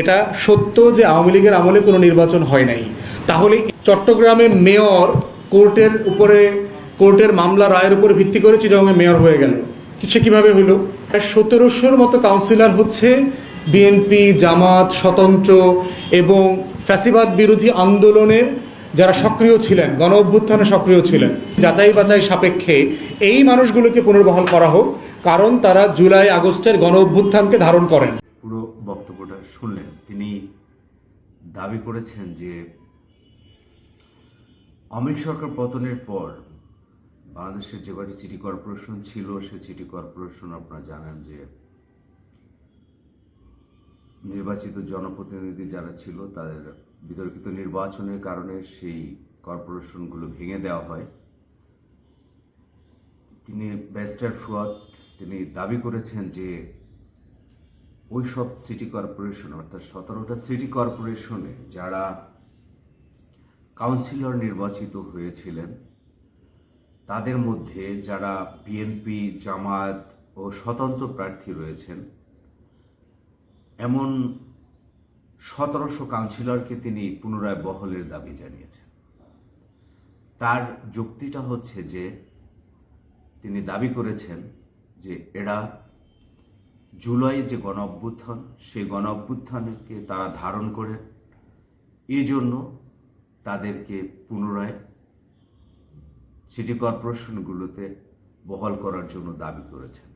এটা সত্য যে আওয়ামী লীগের আমলে কোনো নির্বাচন হয় নাই। তাহলে চট্টগ্রামে মেয়র কোর্টের উপরে, কোর্টের মামলা রায়ের উপরে ভিত্তি করে চিটাগাংয়ে মেয়র হয়ে গেল। সে কীভাবে হলো সতেরোশোর মতো কাউন্সিলর হচ্ছে বিএনপি জামাত, স্বতন্ত্র এবং ফ্যাসিবাদ বিরোধী আন্দোলনের যারা সক্রিয় ছিলেন, গণ অভ্যুত্থানে সক্রিয় ছিলেন। যাচাই বাছাই সাপেক্ষে এই মানুষগুলোকে পুনর্বহাল করা হোক, কারণ তারা জুলাই আগস্টের গণ অভ্যুত্থানকে ধারণ করেন। শুনলেন। তিনি দাবি করেছেন যে অমিত সরকার পতনের পর বাংলাদেশের যে কটি সিটি কর্পোরেশন ছিল সে সিটি কর্পোরেশন আপনারা জানেন যে নির্বাচিত জনপ্রতিনিধি যারা ছিল, তাদের বিতর্কিত নির্বাচনের কারণে সেই কর্পোরেশনগুলো ভেঙে দেওয়া হয়। তিনি ব্যারিস্টার ফুয়াদ, তিনি দাবি করেছেন যে ওই সব সিটি কর্পোরেশন অর্থাৎ সতেরোটা সিটি কর্পোরেশনে যারা কাউন্সিলর নির্বাচিত হয়েছিলেন, তাদের মধ্যে যারা বিএনপি জামায়াত ও স্বতন্ত্র প্রার্থী রয়েছেন, এমন সতেরোশো কাউন্সিলরকে তিনি পুনরায় বহলের দাবি জানিয়েছেন। তার যুক্তিটা হচ্ছে যে, তিনি দাবি করেছেন যে এরা জুলাইয়ের যে গণ অভ্যুত্থান সেই গণ অভ্যুত্থানকে তারা ধারণ করে এই জন্য তাদেরকে পুনরায় সিটি কর্পোরেশনগুলোতে বহাল করার জন্য দাবি করেছেন।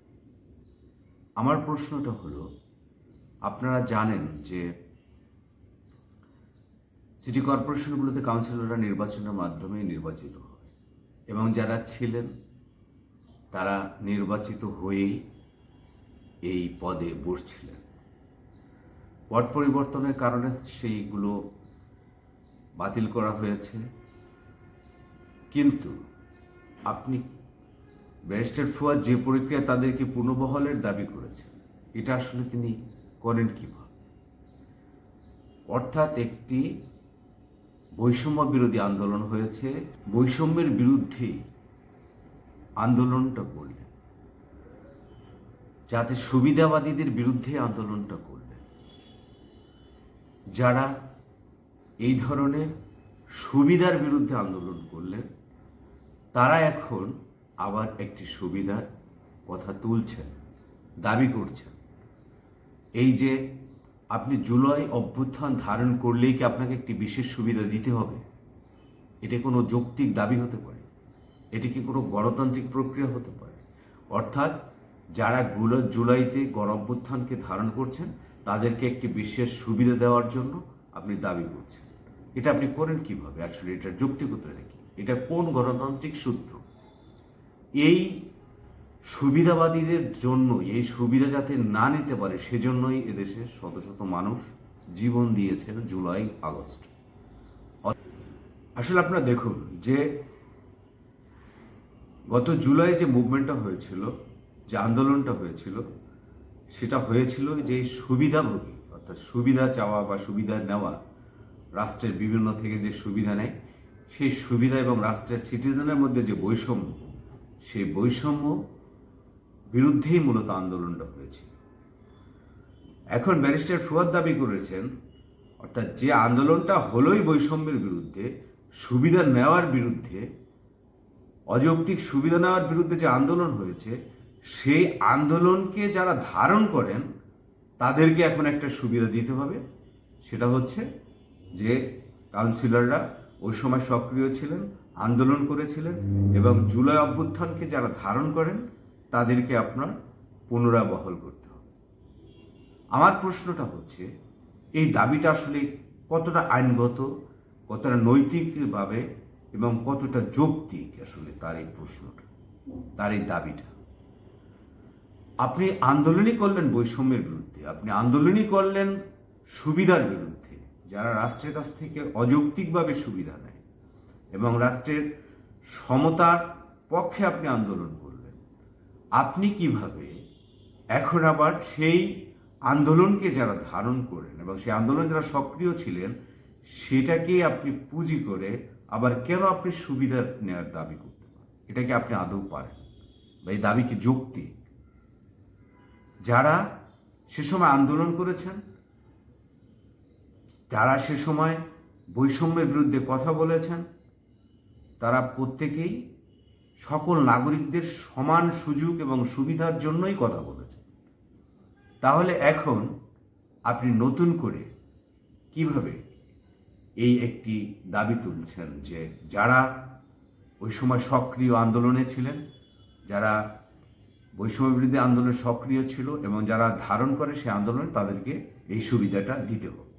আমার প্রশ্নটা হলো, আপনারা জানেন যে সিটি কর্পোরেশনগুলোতে কাউন্সিলররা নির্বাচনের মাধ্যমে নির্বাচিত হয় এবং যারা ছিলেন, তারা নির্বাচিত হয়েই এই পদে বসছিলেন। পট পরিবর্তনের কারণে সেইগুলো বাতিল করা হয়েছে। কিন্তু আপনি ব্যারিস্টার ফুয়াদ যে প্রক্রিয়া তাদেরকে পুনর্বহলের দাবি করেছেন, এটা আসলে তিনি করেন কীভাবে? অর্থাৎ একটি বৈষম্য বিরোধী আন্দোলন হয়েছে। বৈষম্যের বিরুদ্ধে আন্দোলনটা করলেন। যাতে সুবিধাবাদীদের বিরুদ্ধে আন্দোলনটা করলেন। যারা এই ধরনের সুবিধার বিরুদ্ধে আন্দোলন করলেন, তারা এখন আবার একটি সুবিধার কথা তুলছেন, দাবি করছেন। এই যে আপনি জুলাই অভ্যুত্থান ধারণ করলেই কি আপনাকে একটি বিশেষ সুবিধা দিতে হবে? এটা কোনো যৌক্তিক দাবি হতে পারে? এটি কি কোনো গণতান্ত্রিক প্রক্রিয়া হতে পারে? অর্থাৎ যারা গুলো জুলাইতে গণ অভ্যুত্থানকে ধারণ করছেন, তাদেরকে একটি বিশেষ সুবিধা দেওয়ার জন্য আপনি দাবি করছেন। এটা আপনি করেন কীভাবে? আসলে এটা যৌক্তিকতা রেখে এটা কোন গণতান্ত্রিক সূত্র? এই সুবিধাবাদীদের জন্য, এই সুবিধা যাতে না নিতে পারে, সেজন্যই এদেশে শত শত মানুষ জীবন দিয়েছেন জুলাই, আগস্ট। আসলে আপনারা দেখুন যে গত জুলাই যে মুভমেন্টটা হয়েছিল যে আন্দোলনটা হয়েছিল, সেটা হয়েছিল যে সুবিধাভোগী, অর্থাৎ সুবিধা চাওয়া বা সুবিধা নেওয়া রাষ্ট্রের বিভিন্ন থেকে যে সুবিধা নেয়, সেই সুবিধা এবং রাষ্ট্রের সিটিজেনের মধ্যে যে বৈষম্য, সেই বৈষম্য বিরুদ্ধেই মূলত আন্দোলনটা হয়েছে এখন ব্যারিস্টার ফুয়াদ দাবি করেছেন, অর্থাৎ যে আন্দোলনটা হলোই বৈষম্যের বিরুদ্ধে, সুবিধা নেওয়ার বিরুদ্ধে, অযৌক্তিক সুবিধা নেওয়ার বিরুদ্ধে যে আন্দোলন হয়েছে সেই আন্দোলনকে যারা ধারণ করেন, তাদেরকে এখন একটা সুবিধা দিতে হবে। সেটা হচ্ছে যে কাউন্সিলররা ওই সময় সক্রিয় ছিলেন, আন্দোলন করেছিলেন এবং জুলাই অভ্যুত্থানকে যারা ধারণ করেন, তাদেরকে আপনার পুনরায় বহল করতে হবে। আমার প্রশ্নটা হচ্ছে, এই দাবিটা আসলে কতটা আইনগত, কতটা নৈতিকভাবে এবং কতটা যৌক্তিক আসলে তার এই প্রশ্নটা, তার এই দাবিটা? আপনি আন্দোলনই করলেন বৈষম্যের বিরুদ্ধে, আপনি আন্দোলনই করলেন সুবিধার বিরুদ্ধে, যারা রাষ্ট্রের কাছ থেকে অযৌক্তিকভাবে সুবিধা নেয়। এবং রাষ্ট্রের সমতার পক্ষে আপনি আন্দোলন করলেন। আপনি কীভাবে এখন আবার সেই আন্দোলনকে যারা ধারণ করেন এবং সেই আন্দোলনে যারা সক্রিয় ছিলেন সেটাকে আপনি পুঁজি করে আবার কেন আপনি সুবিধা নেওয়ার দাবি করতে পারেন? এটাকে আপনি আদৌ পারেন? বা এই দাবি কি যারা সে সময় আন্দোলন করেছেন, যারা সে সময় বৈষম্যের বিরুদ্ধে কথা বলেছেন, তারা প্রত্যেকেই সকল নাগরিকদের সমান সুযোগ এবং সুবিধার জন্যই কথা বলেছেন। তাহলে এখন আপনি নতুন করে কীভাবে এই একটি দাবি তুলছেন যে যারা ওই সময় সক্রিয় আন্দোলনে ছিলেন, যারা বৈষম্য বিরোধী আন্দোলন সক্রিয় ছিল এবং যারা ধারণ করে সেই আন্দোলনে তাদেরকে এই সুবিধাটা দিতে হবে।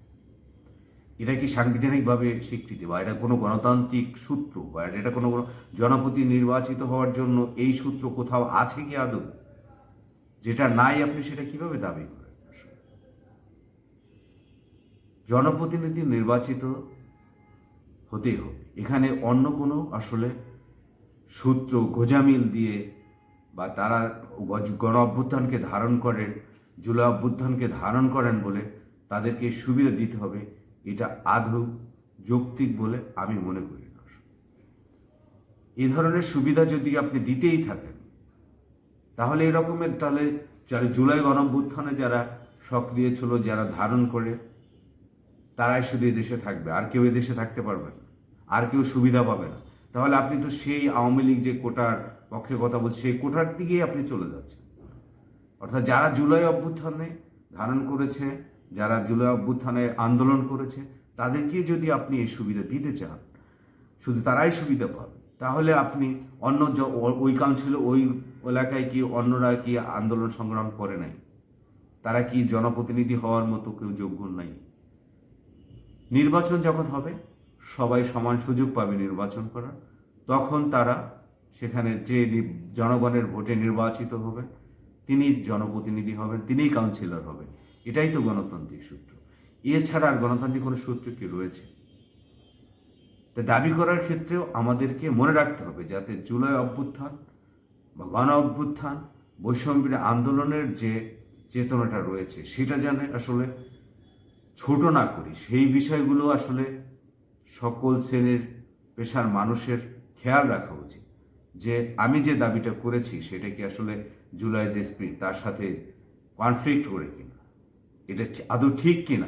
এটা কি সাংবিধানিকভাবে স্বীকৃতি বা এটা কোনো গণতান্ত্রিক সূত্র বা এটা কোনো জনপ্রতি নির্বাচিত হওয়ার জন্য এই সূত্র কোথাও আছে কি আদৌ? যেটা নাই আপনি সেটা কীভাবে দাবি করেন? জনপ্রতিনিধি নির্বাচিত হতেই হবে। এখানে অন্য কোনো আসলে সূত্র গোজামিল দিয়ে বা তারা গণ অভ্যুত্থানকে ধারণ করেন, জুলাই অভ্যুত্থানকে ধারণ করেন বলে তাদেরকে সুবিধা দিতে হবে, এটা আদৌ যৌক্তিক বলে আমি মনে করি না। এই ধরনের সুবিধা যদি আপনি দিতেই থাকেন, তাহলে এরকমের তাহলে যারা জুলাই গণভ্যুত্থানে যারা সক্রিয় ছিল, যারা ধারণ করে, তারাই শুধু এদেশে থাকবে, আর কেউ এদেশে থাকতে পারবে না, আর কেউ সুবিধা পাবে না। তাহলে আপনি তো সেই আওয়ামী লীগ যে কোটার পক্ষে কথা বলছে, সেই কোটার দিকেই আপনি চলে যাচ্ছেন। অর্থাৎ যারা জুলাই অভ্যুত্থানে ধারণ করেছে, যারা জুলাই অভ্যুত্থানে আন্দোলন করেছে, তাদেরকে যদি আপনি এই সুবিধা দিতে চান, শুধু তারাই সুবিধা পাবে। তাহলে আপনি অন্য ওই কাউন্সিল ওই এলাকায় কি অন্যরা কি আন্দোলন সংগ্রাম করে নাই? তারা কি জনপ্রতিনিধি হওয়ার মতো কেউ যোগ্য নাই? নির্বাচন যখন হবে, সবাই সমান সুযোগ পাবে নির্বাচন করার। তখন তারা সেখানে যে জনগণের ভোটে নির্বাচিত হবে, তিনি জনপ্রতিনিধি হবেন, তিনিই কাউন্সিলর হবেন। এটাই তো গণতান্ত্রিক সূত্র। এছাড়া আর গণতান্ত্রিক কোনো সূত্র কি রয়েছে? তা দাবি করার ক্ষেত্রেও আমাদেরকে মনে রাখতে হবে, যাতে জুলাই অভ্যুত্থান বা গণ অভ্যুত্থান বৈষম্যের আন্দোলনের যে চেতনাটা রয়েছে, সেটা যেন আসলে ছোট না করি। সেই বিষয়গুলো আসলে সকল শ্রেণির পেশার মানুষের খেয়াল রাখা উচিত। যে আমি যে দাবিটা করেছি, সেটা কি আসলে জুলাই যে স্পিড তার সাথে কনফ্লিক্ট করে কিনা? এটা আদৌ ঠিক কিনা?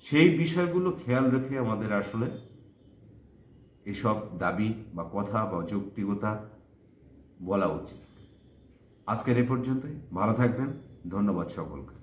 সেই বিষয়গুলো খেয়াল রেখে আমাদের আসলে এসব দাবি বা কথা বা যৌক্তিকতা বলা উচিত। আজকের এ পর্যন্তই। ভালো থাকবেন। ধন্যবাদ সকলকে।